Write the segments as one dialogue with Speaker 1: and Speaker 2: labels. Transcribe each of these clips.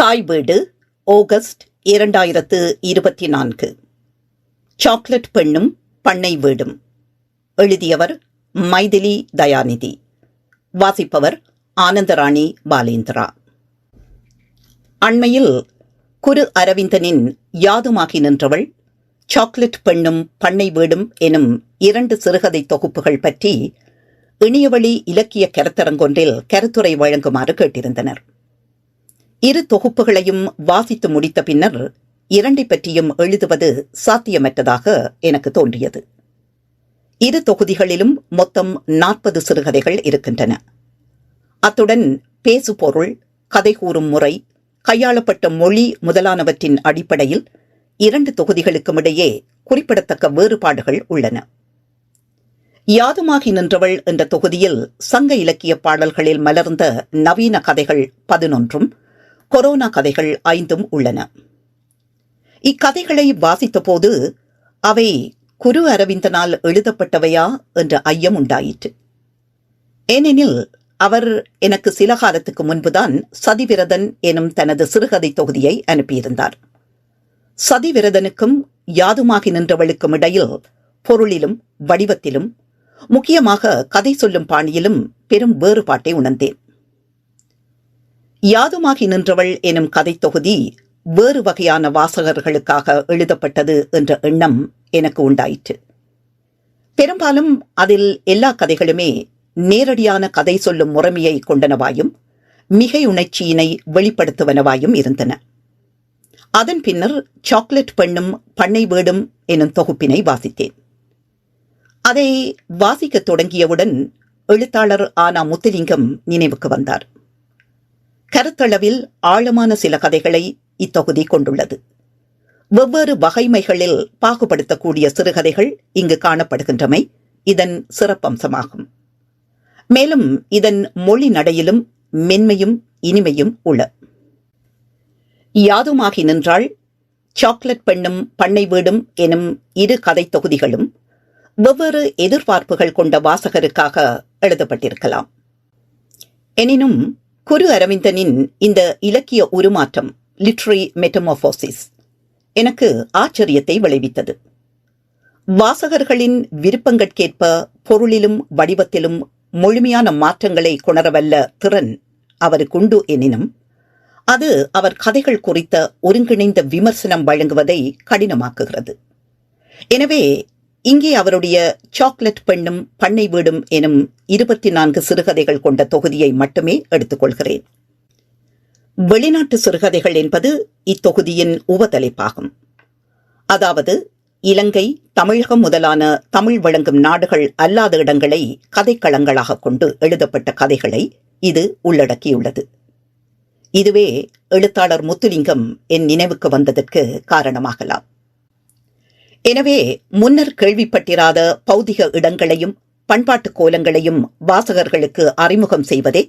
Speaker 1: தாய் வீடு ஆகஸ்ட் இரண்டாயிரத்து இருபத்தி நான்கு. சாக்லேட் பெண்ணும் பண்ணை வீடும். எழுதியவர் மைதிலி தயாநிதி. வாசிப்பவர் ஆனந்தராணி பாலேந்திரா. அண்மையில் குரு அரவிந்தனின் யாதுமாகி நின்றவள் சாக்லேட் பெண்ணும் பண்ணை வீடும் எனும் இரண்டு சிறுகதை தொகுப்புகள் பற்றி இணையவழி இலக்கிய கருத்தரங்கொன்றில் கருத்துரை வழங்குமாறு கேட்டிருந்தனர். இரு தொகுப்புகளையும் வாசித்து முடித்த பின்னர் இரண்டை பற்றியும் எழுதுவது சாத்தியமற்றதாக எனக்கு தோன்றியது. இரு தொகுதிகளிலும் மொத்தம் நாற்பது சிறுகதைகள் இருக்கின்றன. அத்துடன் பேசு பொருள் கதை கூறும் முறை கையாளப்பட்ட மொழி முதலானவற்றின் அடிப்படையில் இரண்டு தொகுதிகளுக்கும் இடையே குறிப்பிடத்தக்க வேறுபாடுகள் உள்ளன. யாதுமாகி நின்றவள் என்ற தொகுதியில் சங்க இலக்கிய பாடல்களில் மலர்ந்த நவீன கதைகள் பதினொன்றும் கொரோனா கதைகள் ஐந்தும் உள்ளன. இக்கதைகளை வாசித்தபோது அவை குரு அரவிந்தனால் எழுதப்பட்டவையா என்ற ஐயம் உண்டாயிற்று. ஏனெனில் அவர் எனக்கு சில காலத்துக்கு முன்புதான் சதிவிரதன் எனும் தனது சிறுகதை தொகுதியை அனுப்பியிருந்தார். சதிவிரதனுக்கும் யாதுமாகி நின்றவளுக்கும் இடையில் பொருளிலும் வடிவத்திலும் முக்கியமாக கதை சொல்லும் பாணியிலும் பெரும் வேறுபாட்டை உணர்ந்தேன். யாதுமாகி நின்றவள் எனும் கதை தொகுதி வேறு வகையான வாசகர்களுக்காக எழுதப்பட்டது என்ற எண்ணம் எனக்கு உண்டாயிற்று. பெரும்பாலும் அதில் எல்லா கதைகளுமே நேரடியான கதை சொல்லும் முறைமையை கொண்டனவாயும் மிகை உணர்ச்சியினை வெளிப்படுத்துவனவாயும் இருந்தன. அதன் பின்னர் சாக்லேட் பெண்ணும் பண்ணை வீடும் எனும் தொகுப்பினை வாசித்தேன். அதை வாசிக்கத் தொடங்கியவுடன் எழுத்தாளர் ஆனா முத்துலிங்கம் நினைவுக்கு வந்தார். கருத்தளவில் ஆழமான சில கதைகளை இத்தொகுதி கொண்டுள்ளது. வெவ்வேறு வகைமைகளில் பாகுபடுத்தக்கூடிய சிறுகதைகள் இங்கு காணப்படுகின்றமை இதன் சிறப்பம்சமாகும். மேலும் இதன் மொழி நடையிலும் மென்மையும் இனிமையும் உள்ள. யாதுமாகி நின்றால் சாக்லேட் பெண்ணும் பண்ணை வீடும் எனும் இரு கதை தொகுதிகளும் வெவ்வேறு எதிர்பார்ப்புகள் கொண்ட வாசகருக்காக எழுதப்பட்டிருக்கலாம். எனினும் குரு அரவிந்தனின் இந்த இலக்கிய உருமாற்றம் லிட்ரரி மெட்டமோபோசிஸ் எனக்கு ஆச்சரியத்தை விளைவித்தது. வாசகர்களின் விருப்பங்கட்கேற்ப பொருளிலும் வடிவத்திலும் முழுமையான மாற்றங்களை கொணரவல்ல திறன் அவருக்குண்டு எனினும் அது அவர் கதைகள் குறித்த ஒருங்கிணைந்த விமர்சனம் வழங்குவதை கடினமாக்குகிறது. எனவே இங்கே அவருடைய சாக்லேட் பெண்ணும் பண்ணை வீடும் எனும் இருபத்தி நான்கு சிறுகதைகள் கொண்ட தொகுதியை மட்டுமே எடுத்துக்கொள்கிறேன். வெளிநாட்டு சிறுகதைகள் என்பது இத்தொகுதியின் உபதலைப்பாகும். அதாவது இலங்கை தமிழகம் முதலான தமிழ் வழங்கும் நாடுகள் அல்லாத இடங்களை கதைக்களங்களாக கொண்டு எழுதப்பட்ட கதைகளை இது உள்ளடக்கியுள்ளது. இதுவே எழுத்தாளர் முத்துலிங்கம் என் நினைவுக்கு வந்ததற்கு காரணமாகலாம். எனவே முன்னர் கேள்விப்பட்டிராத பௌதிக இடங்களையும் பண்பாட்டு கோலங்களையும் வாசகர்களுக்கு அறிமுகம் செய்வதே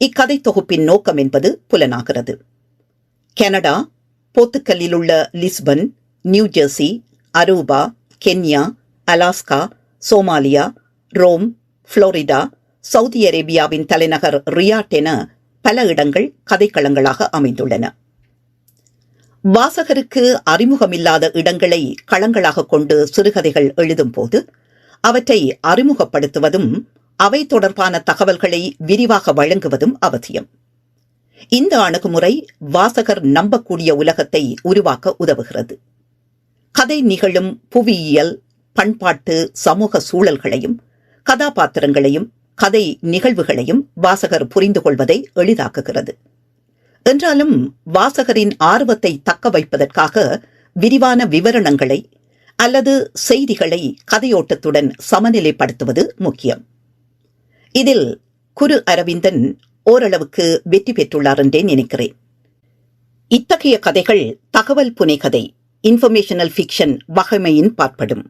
Speaker 1: இக்கதை தொகுப்பின் நோக்கம் என்பது புலனாகிறது. கனடா போத்துக்கல்லில் உள்ள Lisbon New Jersey Aruba Kenya Alaska Somalia Rome Florida Saudi அரேபியாவின் தலைநகர் ரியாட் என பல இடங்கள் கதைக்களங்களாக அமைந்துள்ளன. வாசகருக்கு அறிமுகமில்லாத இடங்களை களங்களாக கொண்டு சிறுகதைகள் எழுதும் போது அவற்றை அறிமுகப்படுத்துவதும் அவை தொடர்பான தகவல்களை விரிவாக வழங்குவதும் அவசியம். இந்த அணுகுமுறை வாசகர் நம்பக்கூடிய உலகத்தை உருவாக்க உதவுகிறது. கதை நிகழும் புவியியல் பண்பாட்டு சமூக சூழல்களையும் கதாபாத்திரங்களையும் கதை நிகழ்வுகளையும் வாசகர் புரிந்து கொள்வதை எளிதாக்குகிறது. என்றாலும் வாசகரின் ஆர்வத்தை தக்க வைப்பதற்காக விரிவான விவரணங்களை அல்லது செய்திகளை கதையோட்டத்துடன் சமநிலைப்படுத்துவது முக்கியம். இதில் குரு அரவிந்தன் ஓரளவுக்கு வெற்றி பெற்றுள்ளார் என்றே நினைக்கிறேன். இத்தகைய கதைகள் தகவல் புனைகதை இன்ஃபர்மேஷனல் ஃபிக்ஷன் வகைமையின் பார்ப்படும்.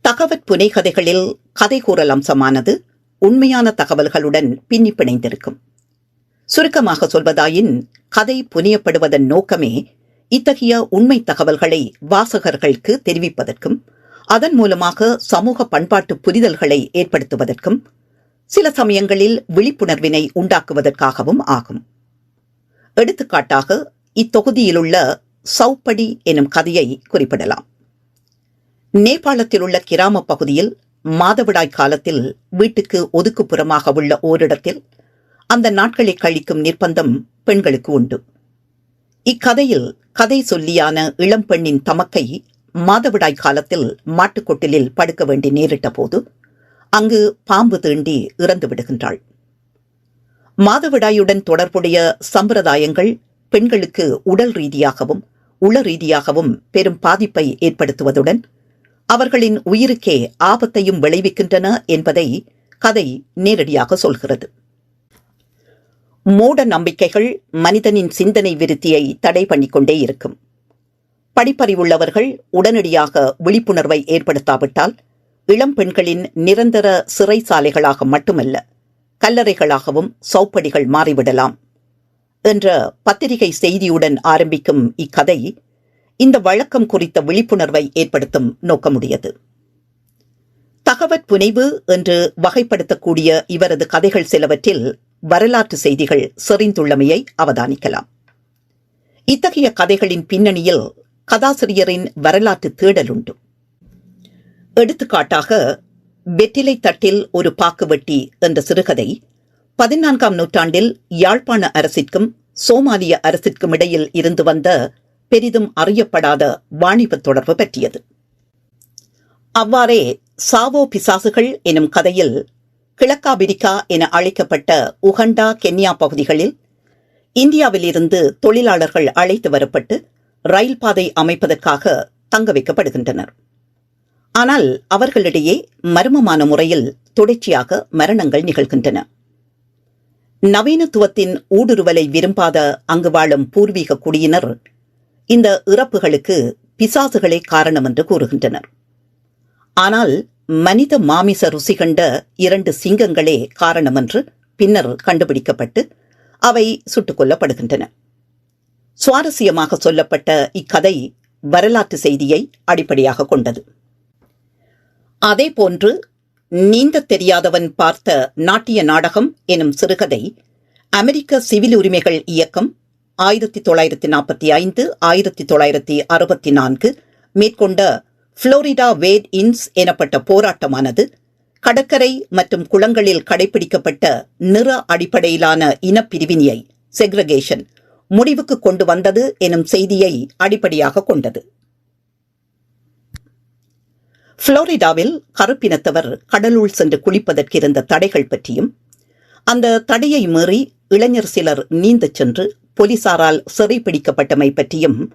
Speaker 1: தகவல் புனைகதைகளில் கதை கூறல் அம்சமானது உண்மையான தகவல்களுடன் பின்னி பிணைந்திருக்கும். சுருக்கமாக சொல்வதாயின் கதை புனியப்படுவதன் நோக்கமே இத்தகைய உண்மை தகவல்களை வாசகர்களுக்கு தெரிவிப்பதற்கும் அதன் மூலமாக சமூக பண்பாட்டு புரிதல்களை ஏற்படுத்துவதற்கும் சில சமயங்களில் விழிப்புணர்வினை உண்டாக்குவதற்காகவும் ஆகும். எடுத்துக்காட்டாக இத்தொகுதியிலுள்ள சௌப்படி எனும் கதையை குறிப்பிடலாம். நேபாளத்தில் உள்ள கிராம பகுதியில் மாதவிடாய் காலத்தில் வீட்டுக்கு ஒதுக்குப்புறமாக உள்ள ஓரிடத்தில் அந்த நாட்களை கழிக்கும் நிர்பந்தம் பெண்களுக்கு உண்டு. இக்கதையில் கதை சொல்லியான இளம்பெண்ணின் தமக்கை மாதவிடாய் காலத்தில் மாட்டுக்கொட்டிலில் படுக்க வேண்டி நேரிட்ட போது அங்கு பாம்பு தீண்டி இறந்து விடுகின்றாள். மாதவிடாயுடன் தொடர்புடைய சம்பிரதாயங்கள் பெண்களுக்கு உடல் ரீதியாகவும் உள ரீதியாகவும் பெரும் பாதிப்பை ஏற்படுத்துவதுடன் அவர்களின் உயிருக்கே ஆபத்தையும் விளைவிக்கின்றன என்பதை கதை நேரடியாக சொல்கிறது. மூட நம்பிக்கைகள் மனிதனின் சிந்தனை விருத்தியை தடை பண்ணிக்கொண்டே இருக்கும். படிப்பறிவுள்ளவர்கள் உடனடியாக விழிப்புணர்வை ஏற்படுத்தாவிட்டால் இளம் பெண்களின் நிரந்தர சிறைசாலைகளாக மட்டுமல்ல கல்லறைகளாகவும் சௌப்படிகள் மாறிவிடலாம் என்ற பத்திரிகை செய்தியுடன் ஆரம்பிக்கும் இக்கதை இந்த வழக்கம் குறித்த விழிப்புணர்வை ஏற்படுத்தும் நோக்கமுடையது. தகவற் புனைவு என்று வகைப்படுத்தக்கூடிய இவரது கதைகள் சிலவற்றில் வரலாற்று செய்திகள் செறிந்துள்ளமையை அவதானிக்கலாம். இத்தகைய கதைகளின் பின்னணியில் கதாசிரியரின் வரலாற்று தேடல் உண்டு எடுத்துக்காட்டாக வெற்றிலை தட்டில் ஒரு பாக்கு வெட்டி என்ற சிறுகதை பதினான்காம் நூற்றாண்டில் யாழ்ப்பாண அரசிற்கும் சோமாலிய அரசிற்கும் இடையில் இருந்து வந்த பெரிதும் அறியப்படாத வாணிப தொடர்பு பற்றியது. அவ்வாறே சாவோ பிசாசுகள் எனும் கதையில் கிழக்காபிரிக்கா என அழைக்கப்பட்ட உகண்டா கென்யா பகுதிகளில் இந்தியாவிலிருந்து தொழிலாளர்கள் அழைத்து வரப்பட்டு ரயில் பாதை அமைப்பதற்காக தங்க வைக்கப்படுகின்றனர். ஆனால் அவர்களிடையே மர்மமான முறையில் தொடர்ச்சியாக மரணங்கள் நிகழ்கின்றன. நவீனத்துவத்தின் ஊடுருவலை விரும்பாத அங்கு வாழும் பூர்வீக குடியினர் இந்த இறப்புகளுக்கு பிசாசுகளே காரணம் என்று கூறுகின்றனர். ஆனால் மனித மாமிச ருசி கண்ட இரண்டு சிங்கங்களே காரணம் என்று பின்னர் கண்டுபிடிக்கப்பட்டு அவை சுட்டுக் கொல்லப்படுகின்றன சுவாரஸ்யமாக சொல்லப்பட்ட இக்கதை வரலாற்று செய்தியை அடிப்படையாக கொண்டது. அதேபோன்று நீந்த தெரியாதவன் பார்த்த நாட்டிய நாடகம் எனும் சிறுகதை அமெரிக்க சிவில் உரிமைகள் இயக்கம் ஆயிரத்தி தொள்ளாயிரத்தி நாற்பத்தி ஐந்து ஆயிரத்தி தொள்ளாயிரத்தி அறுபத்தி நான்கு மேற்கொண்ட புளோரிடா வேட் இன்ஸ் எனப்பட்ட போராட்டமானது கடற்கரை மற்றும் குளங்களில் கடைபிடிக்கப்பட்ட நிற அடிப்படையிலான இனப்பிரிவினையை செக்ரகேஷன் முடிவுக்கு கொண்டு வந்தது எனும் செய்தியை அடிப்படையாக கொண்டது. புளோரிடாவில் கருப்பினத்தவர் கடலுள் சென்று குளிப்பதற்கு இருந்த தடைகள் பற்றியும் அந்த தடையை மீறி இளைஞர் சிலர் நீந்தச் சென்று போலீசாரால் சிறைப்பிடிக்கப்பட்டமை பற்றியும்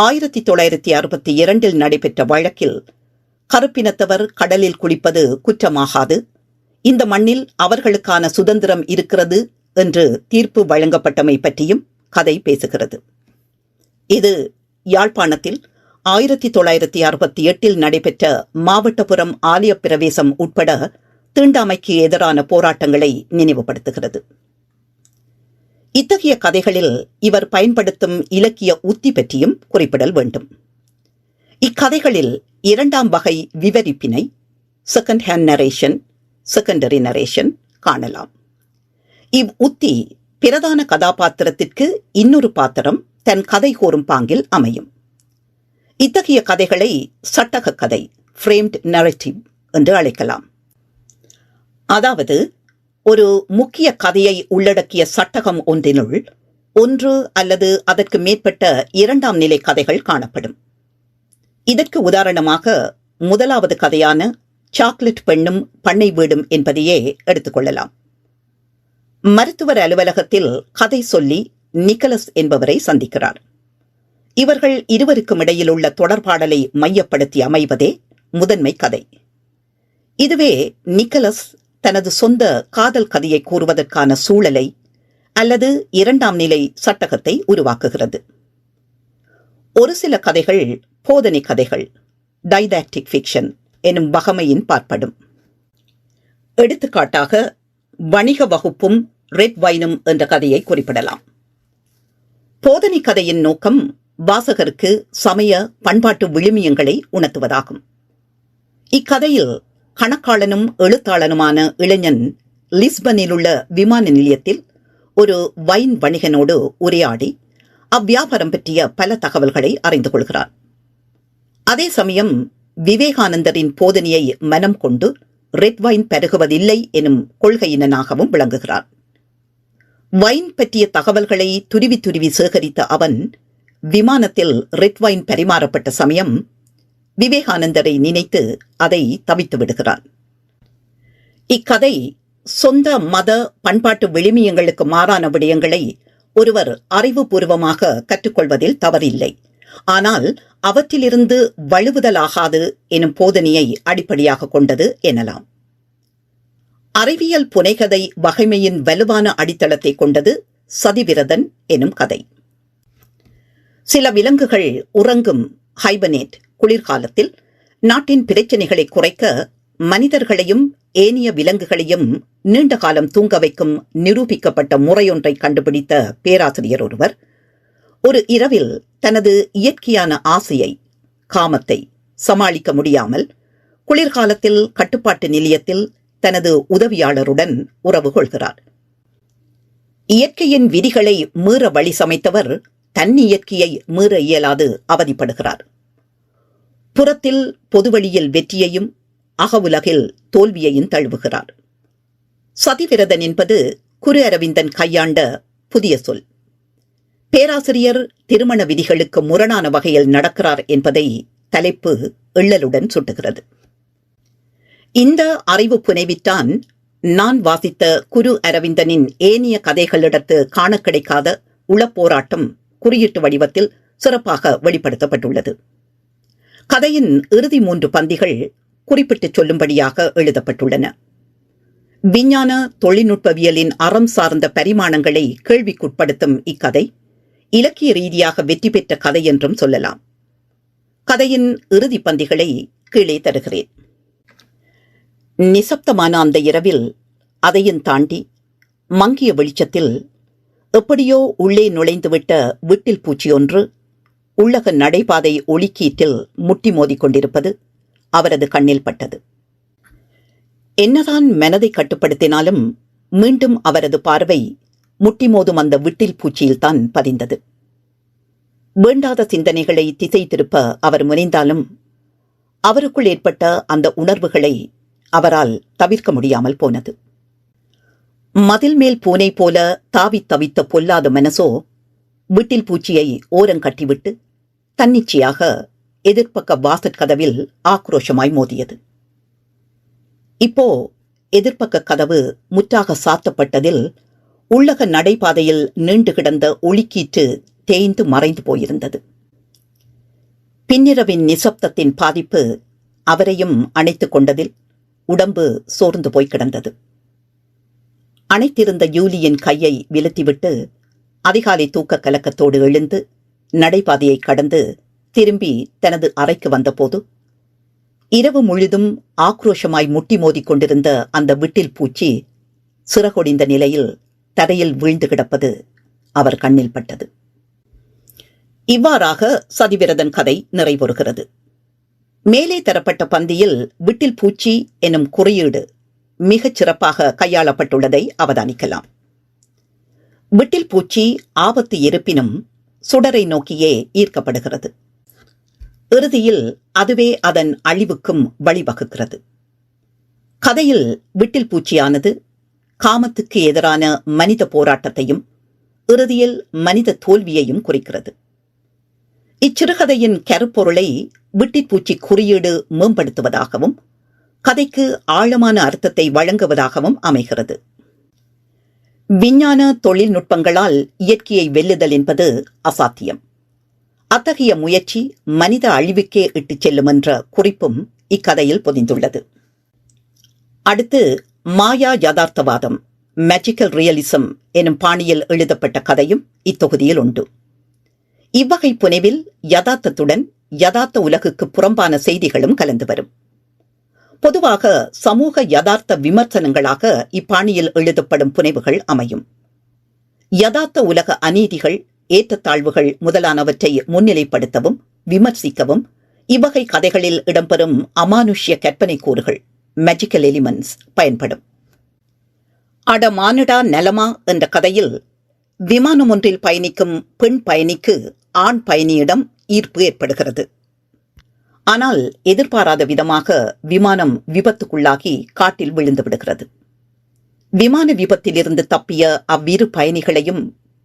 Speaker 1: ஆயிரத்தி தொள்ளாயிரத்தி அறுபத்தி இரண்டில் நடைபெற்ற வழக்கில் கருப்பினத்தவர் கடலில் குளிப்பது குற்றமாகாது. இந்த மண்ணில் அவர்களுக்கான சுதந்திரம் இருக்கிறது என்று தீர்ப்பு வழங்கப்பட்டமை பற்றியும் கதை பேசுகிறது. இது யாழ்ப்பாணத்தில் ஆயிரத்தி தொள்ளாயிரத்தி அறுபத்தி எட்டில் நடைபெற்ற மாவட்டபுரம் ஆலய பிரவேசம் உட்பட தீண்டாமைக்கு எதிரான போராட்டங்களை நினைவுபடுத்துகிறது. இத்தகைய கதைகளில் இவர் பயன்படுத்தும் இலக்கிய உத்தி பற்றியும் குறிப்பிடல் வேண்டும். இக்கதைகளில் இரண்டாம் வகை விவரிப்பினை second hand narration secondary narration காணலாம். இவ் உத்தி பிரதான கதாபாத்திரத்திற்கு இன்னொரு பாத்திரம் தன் கதை கூறும் பாங்கில் அமையும். இத்தகைய கதைகளை சட்டக கதை ஃப்ரேம்ட் நரேட்டிவ் என்று அழைக்கலாம். அதாவது ஒரு முக்கிய கதையை உள்ளடக்கிய சட்டகம் ஒன்றினுள் ஒன்று அல்லது அதற்கு மேற்பட்ட இரண்டாம் நிலை கதைகள் காணப்படும். இதற்கு உதாரணமாக முதலாவது கதையான சாக்லேட் பெண்ணும் பண்ணை வீடும் என்பதையே எடுத்துக்கொள்ளலாம் மருத்துவர் அலுவலகத்தில் கதை சொல்லி நிக்கலஸ் என்பவரை சந்திக்கிறார். இவர்கள் இருவருக்கும் இடையில் உள்ள தொடர்பாடலை மையப்படுத்தி அமைவதே முதன்மை கதை. இதுவே நிக்கலஸ் தனது சொந்த காதல் கதையை கூறுவதற்கான சூழலை அல்லது இரண்டாம் நிலை சட்டகத்தை உருவாக்குகிறது. ஒரு சில கதைகள் போதனை கதைகள் டைதாக்டிக் ஃபிக்ஷன் எனும் வகமையின் பார்ப்படும். எடுத்துக்காட்டாக வணிக வகுப்பும் ரெட் வைனும் என்ற கதையை குறிப்பிடலாம். போதனை கதையின் நோக்கம் வாசகருக்கு சமய பண்பாட்டு விழுமியங்களை உணர்த்துவதாகும். இக்கதையில் கணக்காளனும் எழுத்தாளனுமான இளைஞன் லிஸ்பனில் உள்ள விமான நிலையத்தில் ஒரு வைன் வணிகனோடு உரையாடி அவ்வியாபாரம் பற்றிய பல தகவல்களை அறிந்து கொள்கிறார் அதே சமயம் விவேகானந்தரின் போதனையை மனம் கொண்டு ரெட் வைன் பருகுவதில்லை எனும் கொள்கையினனாகவும் விளங்குகிறார் வைன் பற்றிய தகவல்களை துருவி துருவி சேகரித்த அவன் விமானத்தில் ரெட் வைன் பரிமாறப்பட்ட சமயம் விவேகானந்தரை நினைத்து அதை தவித்து விடுகிறான். இக்கதை சொந்த மத பண்பாட்டு விழுமியங்களுக்கு மாறான விடயங்களை ஒருவர் அறிவுபூர்வமாக கற்றுக்கொள்வதில் தவறில்லை. ஆனால் அவற்றிலிருந்து வழுவுதலாகாது எனும் போதனையை அடிப்படையாக கொண்டது எனலாம். அறிவியல் புனைகதை வகைமையின் வலுவான அடித்தளத்தை கொண்டது சதிவிரதன் எனும் கதை. சில விலங்குகள் உறங்கும் ஹைபனேட் குளிர்காலத்தில் நாட்டின் பிரச்சனைகளை குறைக்க மனிதர்களையும் ஏனைய விலங்குகளையும் நீண்ட காலம் தூங்க வைக்கும் நிரூபிக்கப்பட்ட முறையொன்றை கண்டுபிடித்த பேராசிரியர் ஒருவர். ஒரு இரவில் தனது இயற்கையான ஆசையை காமத்தை சமாளிக்க முடியாமல் குளிர்காலத்தில் கட்டுப்பாட்டு நிலையத்தில் தனது உதவியாளருடன் உறவு கொள்கிறார். இயற்கையின் விதிகளை மீற வழி சமைத்தவர் தன் இயற்கையை மீற இயலாது அவதிப்படுகிறார். புறத்தில் பொதுவழியில் வெற்றியையும் அகவுலகில் தோல்வியையும் தழுவுகிறார். சதிவிரதன் என்பது குரு அரவிந்தன் கையாண்ட புதிய சொல். பேராசிரியர் திருமண விதிகளுக்கு முரணான வகையில் நடக்கிறார் என்பதை தலைப்பு எள்ளலுடன் சுட்டுகிறது. இந்த அறிவு புனைவித்தான் நான் வாசித்த குரு அரவிந்தனின் ஏனிய கதைகளிடத்து காண கிடைக்காத உளப்போராட்டம் குறியீட்டு வடிவத்தில் சிறப்பாக வெளிப்படுத்தப்பட்டுள்ளது. கதையின் இறுதி மூன்று பந்திகள் குறிப்பிட்டுச் சொல்லும்படியாக எழுதப்பட்டுள்ளன. விஞ்ஞான தொழில்நுட்பவியலின் அறம் சார்ந்த பரிமாணங்களை கேள்விக்குட்படுத்தும் இக்கதை இலக்கிய ரீதியாக வெற்றி பெற்ற கதை என்றும் சொல்லலாம். கதையின் இறுதி பந்திகளை கீழே தருகிறேன். நிசப்தமான அந்த இரவில் அதையும் தாண்டி மங்கிய வெளிச்சத்தில் எப்படியோ உள்ளே நுழைந்துவிட்ட வீட்டில் பூச்சி ஒன்று உள்ளக நடைபாதை ஒளிக்கீட்டில் முட்டி மோதிக் கொண்டிருப்பது அவரது கண்ணில் பட்டது. என்னதான் மனதை கட்டுப்படுத்தினாலும் மீண்டும் அவரது பார்வை முட்டி மோதும் அந்த விட்டில் பூச்சியில்தான் பதிந்தது. வேண்டாத சிந்தனைகளை திசை திருப்ப அவர் முனைந்தாலும் அவருக்குள் ஏற்பட்ட அந்த உணர்வுகளை அவரால் தவிர்க்க முடியாமல் போனது. மதில் மேல் பூனை போல தாவித் தவித்த பொல்லாத மனசோ வீட்டில் பூச்சியை ஓரங்கட்டிவிட்டு தன்னிச்சையாக எதிர்ப்பக்க வாசற் கதவில் ஆக்ரோஷமாய் மோதியது. இப்போ எதிர்ப்பக்க கதவு முற்றாக சாத்தப்பட்டதில் உள்ளக நடைபாதையில் நீண்டு கிடந்த ஒளிக்கீற்று தேய்ந்து மறைந்து போயிருந்தது. பின்னிரவின் நிசப்தத்தின் பாதிப்பு அவரையும் அணைத்துக் கொண்டதில் உடம்பு சோர்ந்து போய் கிடந்தது. அணைத்திருந்த யூலியின் கையை விலத்திவிட்டு அதிகாலை தூக்க கலக்கத்தோடு எழுந்து நடைபாதையை கடந்து திரும்பி தனது அறைக்கு வந்தபோது இரவு முழுதும் ஆக்ரோஷமாய் முட்டி மோதிக் கொண்டிருந்த அந்த விட்டில் பூச்சி சிறகொடிந்த நிலையில் தரையில் வீழ்ந்து கிடப்பது அவர் கண்ணில் பட்டது. இவ்வாறாக சதிவிரதன் கதை நிறைவுறுகிறது. மேலே தரப்பட்ட பந்தியில் விட்டில் பூச்சி எனும் குறியீடு மிகச் சிறப்பாக கையாளப்பட்டுள்ளதை அவதானிக்கலாம். விட்டில் பூச்சி ஆபத்து இருப்பினும் சுடரை நோக்கியே ஈர்க்கப்படுகிறது. இறுதியில் அதுவே அதன் அழிவுக்கும் வழிவகுக்கிறது. கதையில் விட்டில் பூச்சியானது காமத்துக்கு எதிரான மனித போராட்டத்தையும் இறுதியில் மனித தோல்வியையும் குறிக்கிறது. இச்சிறுகதையின் கருப்பொருளை விட்டிற்பூச்சி குறியீடு மேம்படுத்துவதாகவும் கதைக்கு ஆழமான அர்த்தத்தை வழங்குவதாகவும் அமைகிறது. விஞ்ஞான தொழில்நுட்பங்களால் இயற்கையை வெல்லுதல் என்பது அசாத்தியம். அத்தகைய முயற்சி மனித அழிவுக்கே இட்டுச் செல்லும் என்ற குறிப்பும் இக்கதையில் பொதிந்துள்ளது. அடுத்து மாயா யதார்த்தவாதம் மேஜிக்கல் ரியலிசம் எனும் பாணியில் எழுதப்பட்ட கதையும் இத்தொகுதியில் உண்டு. இவ்வகை புனைவில் யதார்த்தத்துடன் யதார்த்த உலகுக்கு புறம்பான செய்திகளும் கலந்து வரும். பொதுவாக சமூக யதார்த்த விமர்சனங்களாக இப்பாணியில் எழுதப்படும் புனைவுகள் அமையும். யதார்த்த உலக அநீதிகள் ஏற்றத்தாழ்வுகள் முதலானவற்றை முன்னிலைப்படுத்தவும் விமர்சிக்கவும் இவ்வகை கதைகளில் இடம்பெறும் அமானுஷ்ய கற்பனை கூறுகள் மேஜிக்கல் எலிமெண்ட்ஸ் பயன்படும். அடமானுடா நலமா என்ற கதையில் விமானம் ஒன்றில் பயணிக்கும் பெண் பயணிக்கு ஆண் பயணியிடம் ஈர்ப்பு ஏற்படுகிறது. ஆனால் எதிர்பாராத விதமாக விமானம் விபத்துக்குள்ளாகி காட்டில் விழுந்து விடுகிறது. விமான விபத்திலிருந்து தப்பிய அவ்விரு பயணிகளையும்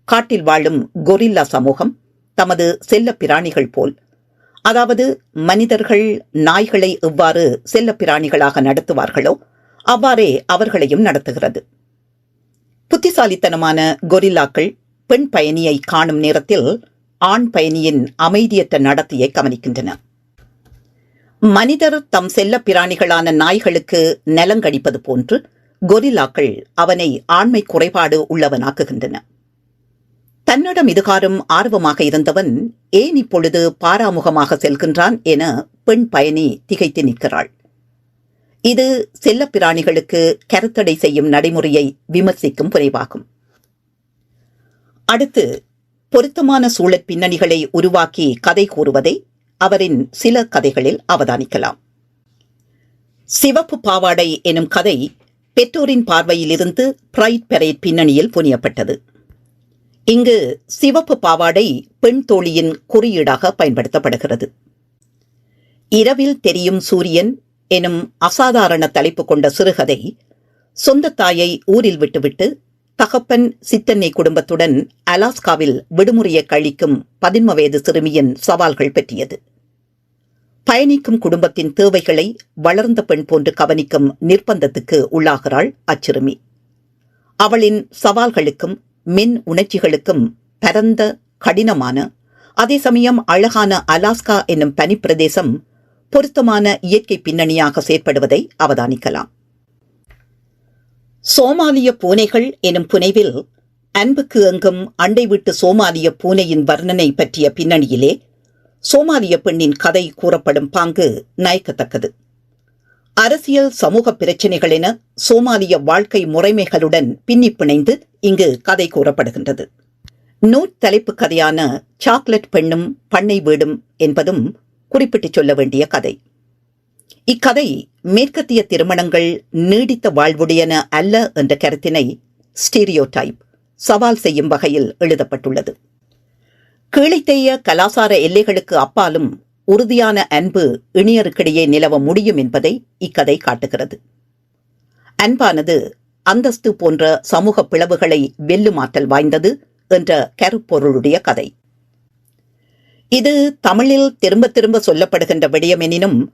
Speaker 1: காட்டில் வாழும் கொரில்லா சமூகம் தமது செல்ல பிராணிகள் போல் அதாவது மனிதர்கள் நாய்களை எவ்வாறு செல்ல பிராணிகளாக நடத்துவார்களோ அவ்வாறே அவர்களையும் நடத்துகிறது. புத்திசாலித்தனமான கொரில்லாக்கள் பெண் பயணியை காணும் நேரத்தில் ஆண் பயணியின் அமைதியற்ற நடத்தையை கவனிக்கின்றன. மனிதர் தம் செல்ல பிராணிகளான நாய்களுக்கு நலங்கடிப்பது போன்று கொரில்லாக்கள் அவனை ஆண்மை குறைபாடு உள்ளவனாக்குகின்றன. தன்னிடம் இதுகாரும் ஆர்வமாக இருந்தவன் ஏன் இப்பொழுது பாராமுகமாக செல்கின்றான் என பெண் பயணி திகைத்து நிற்கிறாள். இது செல்லப்பிராணிகளுக்கு கருத்தடை செய்யும் நடைமுறையை விமர்சிக்கும் குறைவாகும் அடுத்து பொருத்தமான சூழற் பின்னணிகளை உருவாக்கி கதை கூறுவதை அவரின் சில கதைகளில் அவதானிக்கலாம். சிவப்பு பாவாடை எனும் கதை பெற்றோரின் பார்வையிலிருந்து பிரைட் பெரேட் பின்னணியில் புனியப்பட்டது. இங்கு சிவப்பு பாவாடை பெண் தோழியின் குறியீடாக பயன்படுத்தப்படுகிறது. இரவில் தெரியும் சூரியன் எனும் அசாதாரண தலைப்பு கொண்ட சிறுகதை சொந்த தாயை ஊரில் விட்டுவிட்டு தகப்பன் சித்தன்னை குடும்பத்துடன் அலாஸ்காவில் விடுமுறையை கழிக்கும் பதின்ம வயது சிறுமியின் சவால்கள் பற்றியது. பயணிக்கும் குடும்பத்தின் தேவைகளை வளர்ந்த பெண் போன்று கவனிக்கும் நிர்பந்தத்துக்கு உள்ளாகிறாள் அச்சிறுமி. அவளின் சவால்களுக்கும் மின் உணர்ச்சிகளுக்கும் பரந்த கடினமான அதே சமயம் அழகான அலாஸ்கா என்னும் பனிப்பிரதேசம் பொருத்தமான இயற்கை பின்னணியாக செயற்படுவதை அவதானிக்கலாம். சோமாலிய பூனைகள் எனும் புனைவில் அன்புக்கு எங்கும் அண்டை விட்டு சோமாலிய பூனையின் வர்ணனை பற்றிய பின்னணியிலே சோமாலிய பெண்ணின் கதை கூறப்படும் பாங்கு நயக்கத்தக்கது. அரசியல் சமூக பிரச்சினைகள் என சோமாலிய வாழ்க்கை முறைமைகளுடன் பின்னி பிணைந்து இங்கு கதை கூறப்படுகின்றது. நூற் தலைப்பு கதையான சாக்லேட் பெண்ணும் பண்ணை வீடும் என்பதும் குறிப்பிட்டுச் சொல்ல வேண்டிய கதை. இக்கதை மேற்கத்திய திருமணங்கள் நீடித்த வாழ்வுடையன அல்ல என்ற கருத்தினை ஸ்டீரியோடைப் சவால் செய்யும் வகையில் எழுதப்பட்டுள்ளது. கீழைத்தேய கலாசார எல்லைகளுக்கு அப்பாலும் உறுதியான அன்பு இணையருக்கிடையே நிலவ முடியும் என்பதை இக்கதை காட்டுகிறது. அன்பானது அந்தஸ்து போன்ற சமூக பிளவுகளை வெல்லுமாற்றல் வாய்ந்தது என்ற கருப்பொருளுடைய கதை. இது தமிழில் திரும்ப திரும்ப சொல்லப்படுகின்ற விடயமெனினும்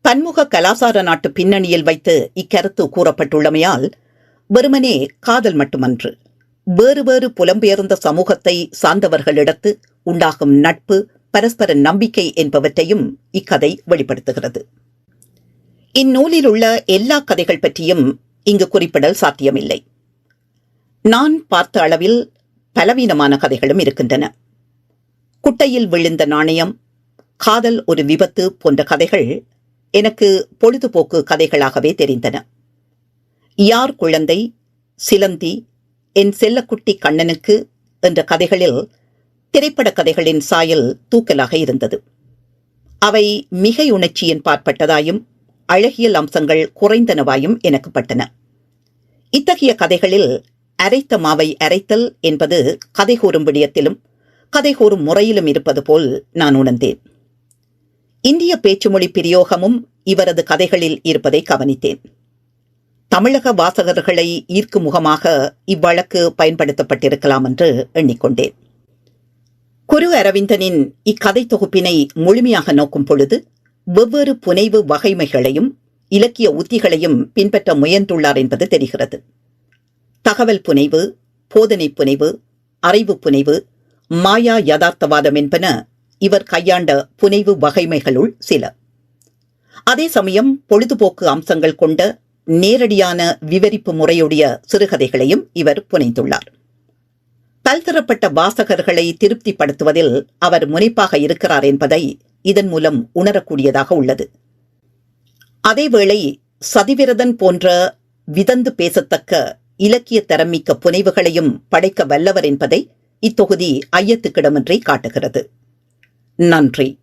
Speaker 1: பன்முக கலாசார நாட்டு பின்னணியில் வைத்து இக்கருத்து கூறப்பட்டுள்ளமையால் வெறுமனே காதல் மட்டுமன்று. வேறு வேறு புலம்பெயர்ந்த சமூகத்தை சார்ந்தவர்களிடத்து உண்டாகும் நட்பு பரஸ்பர நம்பிக்கை என்பவற்றையும் இக்கதை வெளிப்படுத்துகிறது. இந்நூலில் உள்ள எல்லா கதைகள் பற்றியும் இங்கு குறிப்பிடல் சாத்தியமில்லை. நான் பார்த்த அளவில் பலவீனமான கதைகளும் இருக்கின்றன. குட்டையில் விழுந்த நாணயம் காதல் ஒரு விபத்து போன்ற கதைகள் எனக்கு பொழுதுபோக்கு கதைகளாகவே தெரிந்தன. யார் குழந்தை சிலந்தி என் செல்லக்குட்டி கண்ணனுக்கு என்ற கதைகளில் திரைப்பட கதைகளின் சாயல் தூக்கலாக இருந்தது. அவை மிகை உணர்ச்சியின் பாற்பட்டதாயும் அழகியல் அம்சங்கள் குறைந்தனவாயும் எனக்கு பட்டன இத்தகைய கதைகளில் அரைத்த மாவை அரைத்தல் என்பது கதை கூறும் விடயத்திலும் கதை கூறும் முறையிலும் இருப்பது போல் நான் உணர்ந்தேன். இந்திய பேச்சுமொழி பிரயோகமும் இவரது கதைகளில் இருப்பதை கவனித்தேன். தமிழக வாசகர்களை ஈர்க்கும் முகமாக இவ்வழக்கு பயன்படுத்தப்பட்டிருக்கலாம் என்று எண்ணிக்கொண்டேன். குரு அரவிந்தனின் இக்கதை தொகுப்பினை முழுமையாக நோக்கும் பொழுது வெவ்வேறு புனைவு வகைமைகளையும் இலக்கிய உத்திகளையும் பின்பற்ற முயன்றுள்ளார் என்பது தெரிகிறது. தகவல் புனைவு போதனை புனைவு அறிவு புனைவு மாயா யதார்த்தவாதம் என்பன இவர் கையாண்ட புனைவு வகைமைகளுள் சில. அதே சமயம் பொழுதுபோக்கு அம்சங்கள் கொண்ட நேரடியான விவரிப்பு முறையுடைய சிறுகதைகளையும் இவர் புனைந்துள்ளார் பல்தரப்பட்ட வாசகர்களை திருப்திப்படுத்துவதில் அவர் முனைப்பாக இருக்கிறார் என்பதை இதன் மூலம் உணரக்கூடியதாக உள்ளது. அதேவேளை சதிவிரதன் போன்ற விதந்து பேசத்தக்க இலக்கிய தரமிக்க புனைவுகளையும் படைக்க வல்லவர் என்பதை இத்தொகுதி ஐயத்துக்கிடமின்றி காட்டுகிறது. நன்றி.